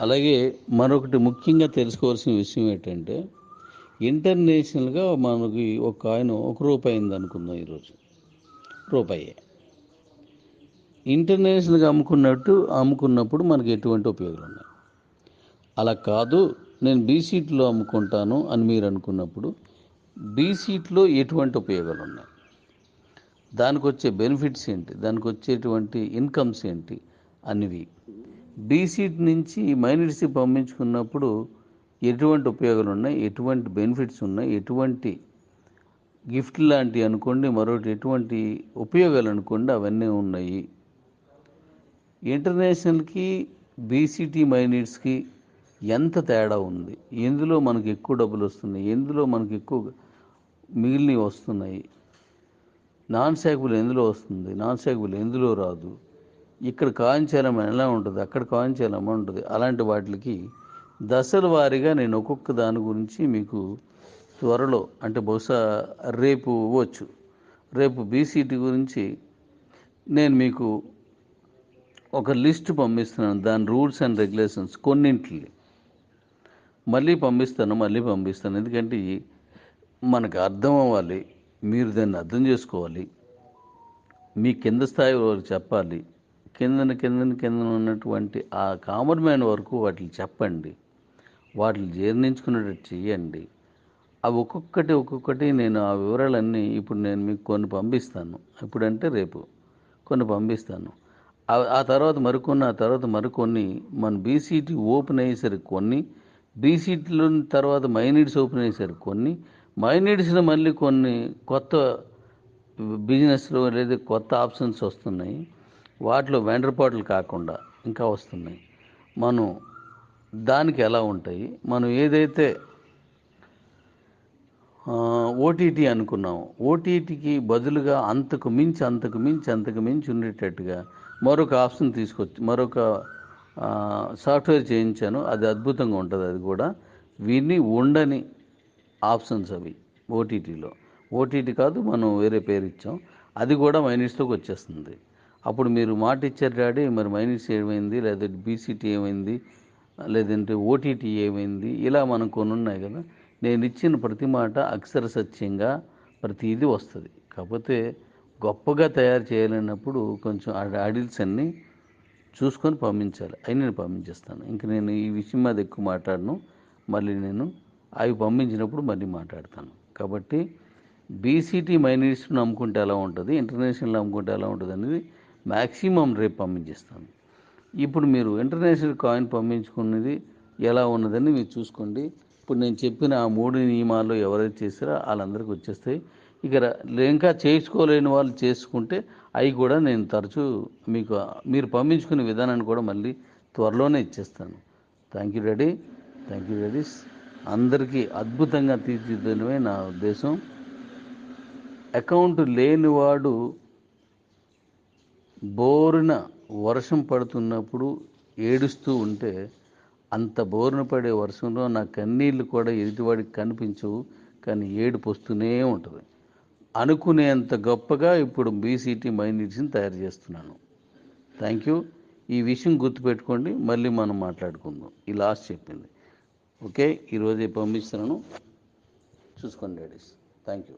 అలాగే మరొకటి ముఖ్యంగా తెలుసుకోవాల్సిన విషయం ఏంటంటే ఇంటర్నేషనల్గా మనకి ఒక ఆయన ఒక రూపాయి అయింది అనుకుందాం ఈరోజు. రూపాయి. ఇంటర్నేషనల్గా అమ్ముకున్నట్టు అమ్ముకున్నప్పుడు మనకి ఎటువంటి ఉపయోగాలు ఉన్నాయి? అలా కాదు నేను బీసీట్లో అమ్ముకుంటాను అని మీరు అనుకున్నప్పుడు బీసీట్లో ఎటువంటి ఉపయోగాలు ఉన్నాయి? దానికి వచ్చే బెనిఫిట్స్ ఏంటి? దానికి వచ్చేటువంటి ఇన్కమ్స్ ఏంటి? అనివి డీసీట్ నుంచి మైనర్సీ పంపించుకున్నప్పుడు ఎటువంటి ఉపయోగాలు ఉన్నాయి? ఎటువంటి బెనిఫిట్స్ ఉన్నాయి? ఎటువంటి గిఫ్ట్ లాంటివి అనుకోండి మరొకటి ఎటువంటి ఉపయోగాలు అనుకోండి అవన్నీ ఉన్నాయి. ఇంటర్నేషనల్కి బీసీటీ మైనర్స్కి ఎంత తేడా ఉంది? ఎందులో మనకు ఎక్కువ డబ్బులు వస్తున్నాయి? ఎందులో మనకు ఎక్కువ మిగిలినవి వస్తున్నాయి? నాన్ శాఖబుల్ ఎందులో వస్తుంది? నాన్ శాఖబుల్ ఎందులో రాదు? ఇక్కడ కాంచలం ఎలా ఉంటుంది? అక్కడ కాంచలం ఉంటుంది. అలాంటి వాటికి దశల వారీగా నేను ఒక్కొక్క దాని గురించి మీకు త్వరలో అంటే బహుశా రేపు ఇవ్వచ్చు రేపు బీసీటీ గురించి నేను మీకు ఒక లిస్ట్ పంపిస్తున్నాను. దాని రూల్స్ అండ్ రెగ్యులేషన్స్ కొన్నింటిని. మళ్ళీ పంపిస్తాను మళ్ళీ పంపిస్తాను. ఎందుకంటే మనకు అర్థం అవ్వాలి మీరు దాన్ని అర్థం చేసుకోవాలి. మీ కింద స్థాయి వరకు చెప్పాలి. కిందన కిందన కిందన ఉన్నటువంటి ఆ కామన్ మ్యాన్ వరకు వాటిని చెప్పండి. వాటిని జీర్ణించుకునేటట్టు చేయండి అవి ఒక్కొక్కటి ఒక్కొక్కటి నేను ఆ వివరాలన్నీ ఇప్పుడు నేను మీకు కొన్ని పంపిస్తాను. ఇప్పుడంటే రేపు కొన్ని పంపిస్తాను. ఆ- ఆ తర్వాత మరికొన్ని ఆ తర్వాత మరికొన్ని మన బీసీటీ ఓపెన్ అయ్యేసరికి కొన్ని బీసీటీలో తర్వాత మైనీడ్స్ ఓపెన్ అయ్యేసరికి కొన్ని మైనీడ్స్లో మళ్ళీ కొన్ని కొత్త బిజినెస్లో లేదా కొత్త ఆప్షన్స్ వస్తున్నాయి. వాటిలో వెండర్పాట్లు కాకుండా ఇంకా వస్తున్నాయి. మనం దానికి ఎలా ఉంటాయి? మనం ఏదైతే ఓటీటీ అనుకున్నాం. ఓటీటీకి బదులుగా అంతకు మించి అంతకు మించి అంతకు మించి ఉండేటట్టుగా మరొక ఆప్షన్ తీసుకొచ్చి మరొక సాఫ్ట్వేర్ చేయించాను. అది అద్భుతంగా ఉంటుంది. అది కూడా విని ఉండని ఆప్షన్స్ అవి ఓటీటీలో ఓటీటీ కాదు మనం వేరే పేరు ఇచ్చాం. అది కూడా మైనస్లోకి వచ్చేస్తుంది. అప్పుడు మీరు మాట ఇచ్చారు డాడీ మరి మైనస్ ఏమైంది? లేదా బీసీటీ ఏమైంది? లేదంటే ఓటీటీ ఏమైంది? ఇలా మనం కొన్ని ఉన్నాయి కదా. నేను ఇచ్చిన ప్రతి మాట అక్షర సత్యంగా ప్రతిదీ వస్తుంది. కాకపోతే గొప్పగా తయారు చేయాలన్నప్పుడు కొంచెం ఆడిల్స్ అన్నీ చూసుకొని పంపించాలి. అవి నేను పంపించేస్తాను. ఇంక నేను ఈ విషయం మీద ఎక్కువ మాట్లాడను. మళ్ళీ నేను అవి పంపించినప్పుడు మళ్ళీ మాట్లాడతాను. కాబట్టి బీసీటీ మైనరీస్ను అమ్ముకుంటే ఎలా ఉంటుంది? ఇంటర్నేషనల్ అమ్ముకుంటే ఎలా ఉంటుంది అనేది మ్యాక్సిమం రేపు పంపించేస్తాను. ఇప్పుడు మీరు ఇంటర్నేషనల్ కాయిన్ పంపించుకున్నది ఎలా ఉన్నదని మీరు చూసుకోండి. ఇప్పుడు నేను చెప్పిన ఆ మూడు నియమాలు ఎవరైతే చేస్తారో వాళ్ళందరికీ వచ్చేస్తాయి. ఇక ఇంకా చేసుకోలేని వాళ్ళు చేసుకుంటే అవి కూడా నేను తరచూ మీకు మీరు పంపించుకునే విధానాన్ని కూడా మళ్ళీ త్వరలోనే ఇచ్చేస్తాను. Thank you Reddy thank you Reddys అందరికీ అద్భుతంగా తీర్చిదిద్దడమే నా ఉద్దేశం. అకౌంట్ లేనివాడు బోరున వర్షం పడుతున్నప్పుడు ఏడుస్తూ ఉంటే అంత బోరున పడే వర్షంలో నా కన్నీళ్ళు కూడా ఎదుటివాడికి కనిపించవు కానీ ఏడుపు వస్తూనే ఉంటుంది. అనుకునేంత గొప్పగా ఇప్పుడు బీసీటీ మైనీట్స్ని తయారు చేస్తున్నాను. Thank you. ఈ విషయం గుర్తుపెట్టుకోండి మళ్ళీ మనం మాట్లాడుకుందాం. ఈ లాస్ట్ చెప్పింది. ఓకే ఈరోజే పంపిస్తున్నాను. చూసుకోండి లేడీస్. Thank you.